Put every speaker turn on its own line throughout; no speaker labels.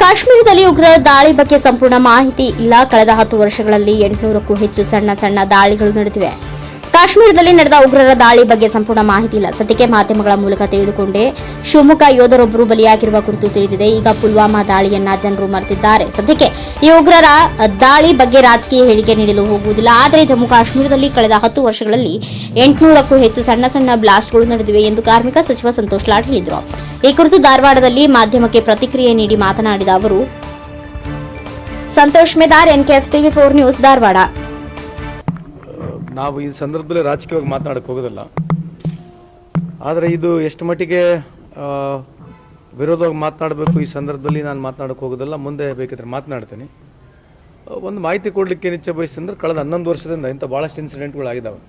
ಕಾಶ್ಮೀರದಲ್ಲಿ ಉಗ್ರರ ದಾಳಿ ಬಗ್ಗೆ ಸಂಪೂರ್ಣ ಮಾಹಿತಿ ಇಲ್ಲ. ಕಳೆದ ಹತ್ತು ವರ್ಷಗಳಲ್ಲಿ ಎಂಟುನೂರಕ್ಕೂ ಹೆಚ್ಚು ಸಣ್ಣ ಸಣ್ಣ ದಾಳಿಗಳು ನಡೆದಿವೆ. ಕಾಶ್ಮೀರದಲ್ಲಿ ನಡೆದ ಉಗ್ರರ ದಾಳಿ ಬಗ್ಗೆ ಸಂಪೂರ್ಣ ಮಾಹಿತಿ ಇಲ್ಲ. ಸದ್ಯಕ್ಕೆ ಮಾಧ್ಯಮಗಳ ಮೂಲಕ ತಿಳಿದುಕೊಂಡೇ. ಶಿವಮೊಗ್ಗ ಯೋಧರೊಬ್ಬರು ಬಲಿಯಾಗಿರುವ ಕುರಿತು ತಿಳಿದಿದೆ. ಈಗ ಪುಲ್ವಾಮಾ ದಾಳಿಯನ್ನ ಜನರು ಮರೆತಿದ್ದಾರೆ. ಸದ್ಯಕ್ಕೆ ಈ ಉಗ್ರರ ದಾಳಿ ಬಗ್ಗೆ ರಾಜಕೀಯ ಹೇಳಿಕೆ ನೀಡಲು ಹೋಗುವುದಿಲ್ಲ. ಆದರೆ ಜಮ್ಮು ಕಾಶ್ಮೀರದಲ್ಲಿ ಕಳೆದ ಹತ್ತು ವರ್ಷಗಳಲ್ಲಿ ಎಂಟುನೂರಕ್ಕೂ ಹೆಚ್ಚು ಸಣ್ಣ ಸಣ್ಣ ಬ್ಲಾಸ್ಟ್ಗಳು ನಡೆದಿವೆ ಎಂದು ಕಾರ್ಮಿಕ ಸಚಿವ ಸಂತೋಷ್ ಲಾಡ್ ಹೇಳಿದರು. ಈ ಕುರಿತು ಧಾರವಾಡದಲ್ಲಿ ಮಾಧ್ಯಮಕ್ಕೆ ಪ್ರತಿಕ್ರಿಯೆ ನೀಡಿ ಮಾತನಾಡಿದ ಅವರು, Santosh Medar, NKS TV four news, Dharwad.
ನಾವು ಈ ಸಂದರ್ಭದಲ್ಲಿ ರಾಜಕೀಯವಾಗಿ ಮಾತನಾಡಕ್ಕೆ ಹೋಗೋದಿಲ್ಲ. ಆದರೆ ಇದು ಎಷ್ಟು ಮಟ್ಟಿಗೆ ವಿರೋಧವಾಗಿ ಮಾತನಾಡಬೇಕು ಈ ಸಂದರ್ಭದಲ್ಲಿ ನಾನು ಮಾತನಾಡಕ್ಕೆ ಹೋಗೋದಿಲ್ಲ. ಮುಂದೆ ಬೇಕಿದ್ರೆ ಮಾತನಾಡ್ತೀನಿ. ಒಂದು ಮಾಹಿತಿ ಕೊಡಲಿಕ್ಕೆ ಏನು ಇಚ್ಛೆ ಬಯಸ್ತಂದ್ರೆ ಕಳೆದ ಹನ್ನೊಂದು ವರ್ಷದಿಂದ ಇಂಥ ಭಾಳಷ್ಟು ಇನ್ಸಿಡೆಂಟ್ಗಳಾಗಿದ್ದಾವೆ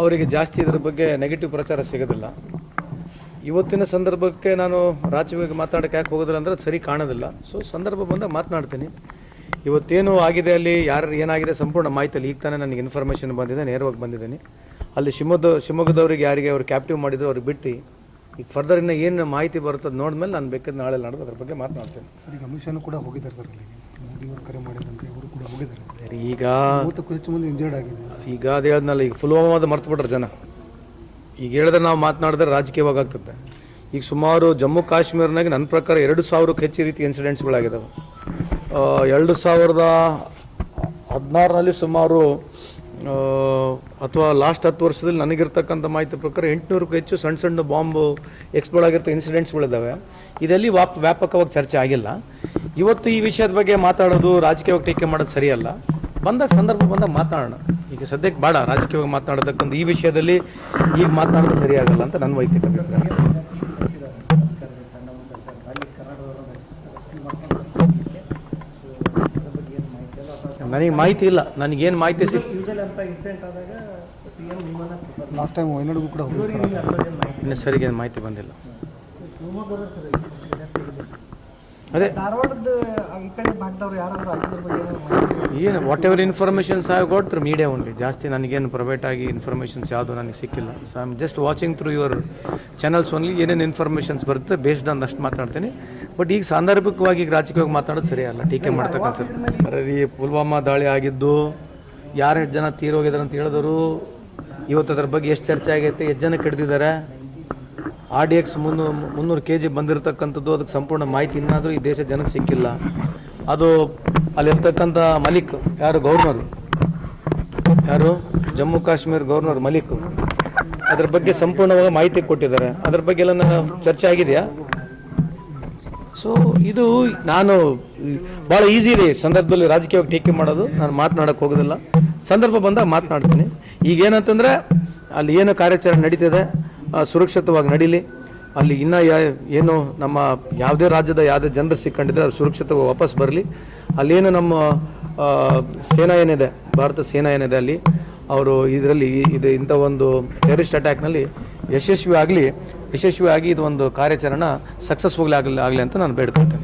ಅವರಿಗೆ ಜಾಸ್ತಿ ಇದ್ರ ಬಗ್ಗೆ ನೆಗೆಟಿವ್ ಪ್ರಚಾರ ಸಿಗೋದಿಲ್ಲ. ಇವತ್ತಿನ ಸಂದರ್ಭಕ್ಕೆ ನಾನು ರಾಜಕೀಯವಾಗಿ ಮಾತಾಡೋಕ್ಕೆ ಯಾಕೆ ಹೋಗೋದಿಲ್ಲ ಅಂದರೆ ಸರಿ ಕಾಣೋದಿಲ್ಲ. ಸೊ ಸಂದರ್ಭ ಬಂದಾಗ ಮಾತನಾಡ್ತೀನಿ. ಇವತ್ತೇನು ಆಗಿದೆ ಅಲ್ಲಿ ಯಾರು ಏನಾಗಿದೆ ಸಂಪೂರ್ಣ ಮಾಹಿತಿಯಲ್ಲಿ ಈಗ ತಾನೇ ನನಗೆ ಇನ್ಫಾರ್ಮೇಷನ್ ಬಂದಿದೆ ನೇರವಾಗಿ ಬಂದಿದ್ದೀನಿ. ಅಲ್ಲಿ ಶಿವಮೊಗ್ಗ ಶಿವಮೊಗ್ಗದವರಿಗೆ ಯಾರಿಗೆ ಅವ್ರು ಕ್ಯಾಪ್ಟಿವ್ ಮಾಡಿದ್ರು ಅವ್ರಿಗೆ ಬಿಟ್ಟು ಈಗ ಫರ್ದರ್ ಇನ್ನು ಏನು ಮಾಹಿತಿ ಬರುತ್ತದೆ ನೋಡಿದ್ಮೇಲೆ ನಾನು ಬೇಕಾದ ನಾಳೆ ನಾಡ್ದು ಅದ್ರ ಬಗ್ಗೆ ಮಾತನಾಡ್ತೇನೆ.
ಸರ್ ಈಗ ಅಮಿತ್ ಶಾನು ಕೂಡ ಹೋಗಿದ್ದಾರೆ ಸರ್ ಮೋದಿಯವರು ಕರೆ ಮಾಡಿದಂತೆ ಅವರು ಕೂಡ ಹೋಗಿದ್ದಾರೆ.
ಈಗ
ಹೆಚ್ಚು ಮಂದಿ ಇಂಜರ್ಡ್ ಆಗಿದೆ.
ಈಗ ಅದು ಹೇಳ್ದಲ್ಲ ಈಗ ಪುಲ್ವಾಮಾದ ಮರ್ತು ಬಿಟ್ರೆ ಜನ. ಈಗ ಹೇಳಿದ್ರೆ ನಾವು ಮಾತನಾಡಿದ್ರೆ ರಾಜಕೀಯವಾಗಿ ಆಗ್ತದೆ. ಈಗ ಸುಮಾರು ಜಮ್ಮು ಕಾಶ್ಮೀರ್ನಾಗ ನನ್ನ ಪ್ರಕಾರ ಎರಡು ಸಾವಿರಕ್ಕೆ ಹೆಚ್ಚು ರೀತಿ ಇನ್ಸಿಡೆಂಟ್ಸ್ಗಳಾಗಿದ್ದಾವೆ ಎರಡು ಸಾವಿರದ ಹದಿನಾರರಲ್ಲಿ ಸುಮಾರು ಅಥವಾ ಲಾಸ್ಟ್ ಹತ್ತು ವರ್ಷದಲ್ಲಿ ನನಗಿರ್ತಕ್ಕಂಥ ಮಾಹಿತಿ ಪ್ರಕಾರ ಎಂಟುನೂರಕ್ಕೂ ಹೆಚ್ಚು ಸಣ್ಣ ಸಣ್ಣ ಬಾಂಬು ಎಕ್ಸ್ಪ್ಲೋರ್ಡ್ ಆಗಿರ್ತಕ್ಕ ಇನ್ಸಿಡೆಂಟ್ಸ್ಗಳಿದ್ದಾವೆ ಇದರಲ್ಲಿ ವಾಪ್ ವ್ಯಾಪಕವಾಗಿ ಚರ್ಚೆ ಆಗಿಲ್ಲ. ಇವತ್ತು ಈ ವಿಷಯದ ಬಗ್ಗೆ ಮಾತಾಡೋದು ರಾಜಕೀಯವಾಗಿ ಟೀಕೆ ಮಾಡೋದು ಸರಿಯಲ್ಲ. ಬಂದಾಗ ಸಂದರ್ಭ ಬಂದಾಗ ಮಾತಾಡೋಣ. ಈಗ ಸದ್ಯಕ್ಕೆ ಬೇಡ, ರಾಜಕೀಯವಾಗಿ ಮಾತನಾಡತಕ್ಕಂಥ ಈ ವಿಷಯದಲ್ಲಿ ಈಗ ಮಾತಾಡೋದು ಸರಿಯಾಗಲ್ಲ ಅಂತ ನನ್ನ ವೈಯಕ್ತಿಕ ನನಗೆ ಮಾಹಿತಿ ಇಲ್ಲ. ನನಗೇನು ಮಾಹಿತಿ ಸಿಕ್
ಲಾಸ್ಟ್ ಟೈಮ್ ವಯನಾಡ್ಗೂ ಕೂಡ
ಸರಿಗೆ ಮಾಹಿತಿ ಬಂದಿಲ್ಲ. ಅದೇ.
ಧಾರವಾಡದ ಈ ಕಡೆ ಭಾಗದವ್ರು ಯಾರಾದ್ರೂ ಆಗಿದ್ರ ಬಗ್ಗೆ
ಏನು what ever informations I got through media only ಜಾಸ್ತಿ ನನಗೇನು ಪ್ರೈವೇಟ್ ಆಗಿ ಇನ್ಫಾರ್ಮೇಷನ್ಸ್ ಯಾವುದು ನನಗೆ ಸಿಕ್ಕಿಲ್ಲ. So I am just watching through your channels only ಏನೇನು ಇನ್ಫಾರ್ಮೇಷನ್ಸ್ ಬರುತ್ತೆ ಬೇಸ್ಡ್ ಆನ್ ಅಷ್ಟು ಮಾತಾಡ್ತೀನಿ. ಬಟ್ ಈಗ ಸಾಂದರ್ಭಿಕವಾಗಿ ಈಗ ರಾಜಕೀಯವಾಗಿ ಮಾತಾಡೋದು ಸರಿಯಲ್ಲ ಟೀಕೆ ಮಾಡ್ತಕ್ಕಂಥ ಈ ಪುಲ್ವಾಮಾ ದಾಳಿ ಆಗಿದ್ದು ಯಾರು ಎಷ್ಟು ಜನ ತೀರೋಗಿದ್ದಾರೆ ಅಂತ ಹೇಳಿದ್ರು. ಇವತ್ತು ಅದ್ರ ಬಗ್ಗೆ ಎಷ್ಟು ಚರ್ಚೆ ಆಗೈತೆ ಎಷ್ಟು ಜನ ಕೆಡ್ದಿದ್ದಾರೆ. ಆರ್ ಡಿ ಎಕ್ಸ್ ಮುನ್ನೂರು ಮುನ್ನೂರು ಕೆ ಜಿ ಬಂದಿರತಕ್ಕಂಥದ್ದು, ಅದಕ್ಕೆ ಸಂಪೂರ್ಣ ಮಾಹಿತಿ ಇನ್ನಾದರೂ ಈ ದೇಶ ಜನಕ್ಕೆ ಸಿಕ್ಕಿಲ್ಲ. ಅದು ಅಲ್ಲಿರ್ತಕ್ಕಂಥ ಮಲಿಕ್, ಯಾರು? ಗೌರ್ನರು. ಯಾರು? ಜಮ್ಮು ಕಾಶ್ಮೀರ್ ಗೌರ್ನರ್ ಮಲಿಕ್. ಅದ್ರ ಬಗ್ಗೆ ಸಂಪೂರ್ಣವಾಗಿ ಮಾಹಿತಿ ಕೊಟ್ಟಿದ್ದಾರೆ. ಅದ್ರ ಬಗ್ಗೆ ಎಲ್ಲ ಚರ್ಚೆ ಆಗಿದೆಯಾ? ಸೊ ಇದು ನಾನು ಭಾಳ ಈಸಿ ಇದೆ ಸಂದರ್ಭದಲ್ಲಿ ರಾಜಕೀಯವಾಗಿ ಟೀಕೆ ಮಾಡೋದು. ನಾನು ಮಾತನಾಡಕ್ಕೆ ಹೋಗೋದಿಲ್ಲ. ಸಂದರ್ಭ ಬಂದಾಗ ಮಾತನಾಡ್ತೀನಿ. ಈಗ ಏನಂತಂದ್ರೆ, ಅಲ್ಲಿ ಏನು ಕಾರ್ಯಾಚರಣೆ ನಡೀತಿದೆ? ಸುರಕ್ಷಿತವಾಗಿ ನಡೀಲಿ. ಅಲ್ಲಿ ಇನ್ನೂ ಯಾ, ಏನು ನಮ್ಮ ಯಾವುದೇ ರಾಜ್ಯದ ಯಾವುದೇ ಜನರು ಸಿಕ್ಕೊಂಡಿದ್ರೆ ಅದು ಸುರಕ್ಷಿತವಾಗಿ ವಾಪಸ್ ಬರಲಿ. ಅಲ್ಲೇನು ನಮ್ಮ ಸೇನಾ ಏನಿದೆ, ಭಾರತ ಸೇನಾ ಏನಿದೆ ಅಲ್ಲಿ, ಅವರು ಇದರಲ್ಲಿ ಇದು ಇಂಥ ಒಂದು ಟೆರರಿಸ್ಟ್ ಅಟ್ಯಾಕ್ನಲ್ಲಿ ಯಶಸ್ವಿ ಆಗಲಿ ಯಶಸ್ವಿಯಾಗಿ ಇದು ಒಂದು ಕಾರ್ಯಾಚರಣೆ ಸಕ್ಸಸ್ಫುಲ್ ಆಗಲಿ ಆಗಲಿ ಅಂತ ನಾನು ಬೇಡ್ಕೊಳ್ತೇನೆ.